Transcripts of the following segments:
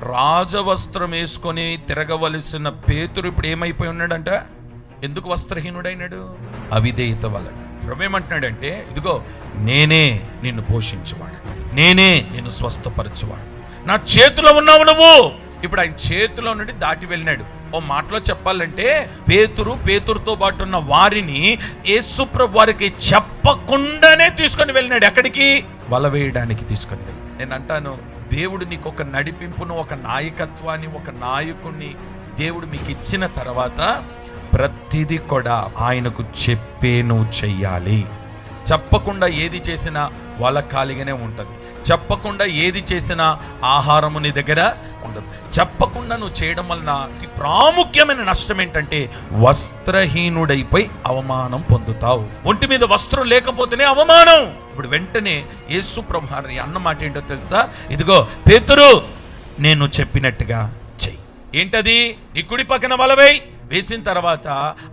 రాజవస్త్రం వేసుకొని తిరగవలసిన పేతురు ఇప్పుడు ఏమైపోయి ఉన్నాడంట? ఎందుకు వస్త్రహీనుడైనాడు? అవిధేయత వలన. ప్రభు ఏమంటున్నాడంటే ఇదిగో నేనే నిన్ను పోషించేవాడు. నేనే నిన్ను స్వస్థపరచేవాడు. నా చేతిలో ఉన్నావు నువ్వు. ఇప్పుడు ఆయన చేతిలో నుండి దాటి వెళ్ళినాడు. ఓ మాటలో చెప్పాలంటే పేతురు పేతురుతో పాటు ఉన్న వారిని యేసుప్రభు వారికి చెప్పకుండానే తీసుకొని వెళ్ళినాడు. ఎక్కడికి? వల వేయడానికి తీసుకొని వెళ్ళి నేను అంటాను దేవుడు నీకు ఒక నడిపింపును ఒక నాయకత్వాన్ని ఒక నాయకుడిని దేవుడు మీకు ఇచ్చిన తర్వాత ప్రతిదీ కూడా ఆయనకు చెప్పే నువ్వు చెయ్యాలి. చెప్పకుండా ఏది చేసినా వాళ్ళకి ఖాళీగానే ఉంటుంది. చెప్పకుండా ఏది చేసినా ఆహారము నీ దగ్గర ఉండదు. చెప్పకుండా నువ్వు చేయడం వలన ప్రాముఖ్యమైన నష్టం ఏంటంటే వస్త్రహీనుడైపోయి అవమానం పొందుతావు. ఒంటి మీద వస్త్రం లేకపోతేనే అవమానం. ఇప్పుడు వెంటనే యేసు ప్రభారి అన్న మాట ఏంటో తెలుసా? ఇదిగో పేతురు నేను చెప్పినట్టుగా చెయ్యి. ఏంటది? నీ కుడి పక్కన వలవై. వేసిన తర్వాత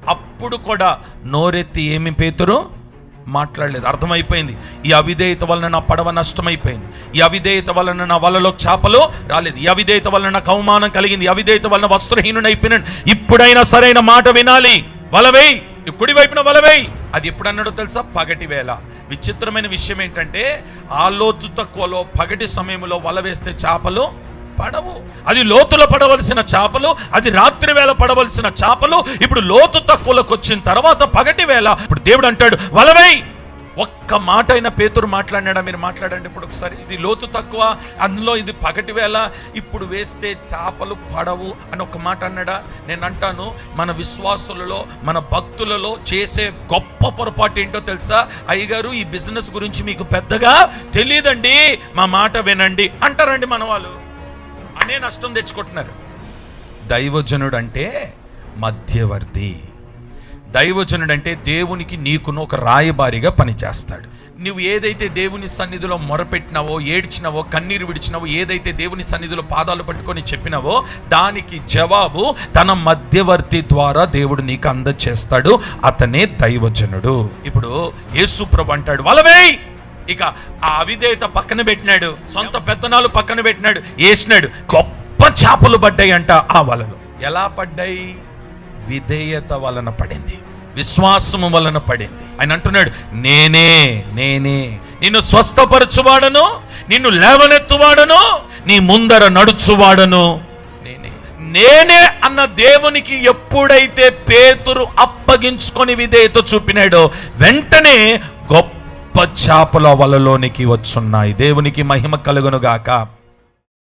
అప్పుడు కూడా నోరెత్తి ఏమి పేతురు? మాట్లాడలేదు. అర్థమైపోయింది. ఈ అవిధేయత వలన నా పడవ నష్టమైపోయింది. ఈ అవిధేయత వలన నా వలలో చేపలు రాలేదు. ఈ అవిధేయత వలన నాకు అవమానం కలిగింది. ఈ అవిధేయత వలన వస్త్రహీనుడైపోయినాడు ఇప్పుడైనా సరైన మాట వినాలి. వలవేయ్ ఈ కుడి వైపున వలవేయ్ అది ఎప్పుడు అన్నాడో తెలుసా? పగటి వేళ. విచిత్రమైన విషయం ఏంటంటే ఆలోచు తక్కువలో పగటి సమయంలో వల వేస్తే చేపలు పడవు. అది లోతులో పడవలసిన చేపలు అది రాత్రి వేళ పడవలసిన చేపలు ఇప్పుడు లోతు తక్కువలోకి వచ్చిన తర్వాత పగటి వేళ. ఇప్పుడు దేవుడు అంటాడు వలవై! ఒక్క మాట అయినా పేతురు మాట్లాడినాడా? మీరు మాట్లాడండి ఇప్పుడు ఒకసారి. ఇది లోతు తక్కువ అందులో ఇది పగటి వేళ. ఇప్పుడు వేస్తే చేపలు పడవు అని ఒక మాట అన్నాడా? నేను అంటాను మన విశ్వాసులలో మన భక్తులలో చేసే గొప్ప పొరపాటు ఏంటో తెలుసా? అయ్యగారు ఈ బిజినెస్ గురించి మీకు పెద్దగా తెలియదండి. మా మాట వినండి. అంటారండి మన వాళ్ళు అనే నష్టం తెచ్చుకుంటున్నారు. దైవజనుడు అంటే మధ్యవర్తి. దైవజనుడు అంటే దేవునికి నీకును ఒక రాయబారిగా పనిచేస్తాడు. నువ్వు ఏదైతే దేవుని సన్నిధిలో మొరపెట్టినావో ఏడ్చినావో కన్నీరు విడిచినావో ఏదైతే దేవుని సన్నిధిలో పాదాలు పట్టుకొని చెప్పినావో దానికి జవాబు తన మధ్యవర్తి ద్వారా దేవుడు నీకు అందచేస్తాడు. అతనే దైవజనుడు. ఇప్పుడు యేసు ప్రభు అంటాడు వలవేయ్ ఇక ఆ అవిధేయత పక్కన పెట్టినాడు సొంత పెత్తనాలు పక్కన పెట్టినాడు వేసినాడు గొప్ప చేపలు పడ్డాయి అంట ఆ వలలు. ఎలా పడ్డాయి? విధేయత వలన పడింది విశ్వాసము వలన పడింది. ఆయన అంటున్నాడు నేనే నేనే నిన్ను స్వస్థపరచువాడను నిన్ను లేవనెత్తువాడను నీ ముందర నడుచువాడను. నేనే నేనే అన్న దేవునికి ఎప్పుడైతే పేతురు అప్పగించుకొని విధేయత చూపినాడో వెంటనే గొప్ప చేపల వలలోనికి వచ్చున్నాయి. దేవునికి మహిమ కలుగునుగాక. గాక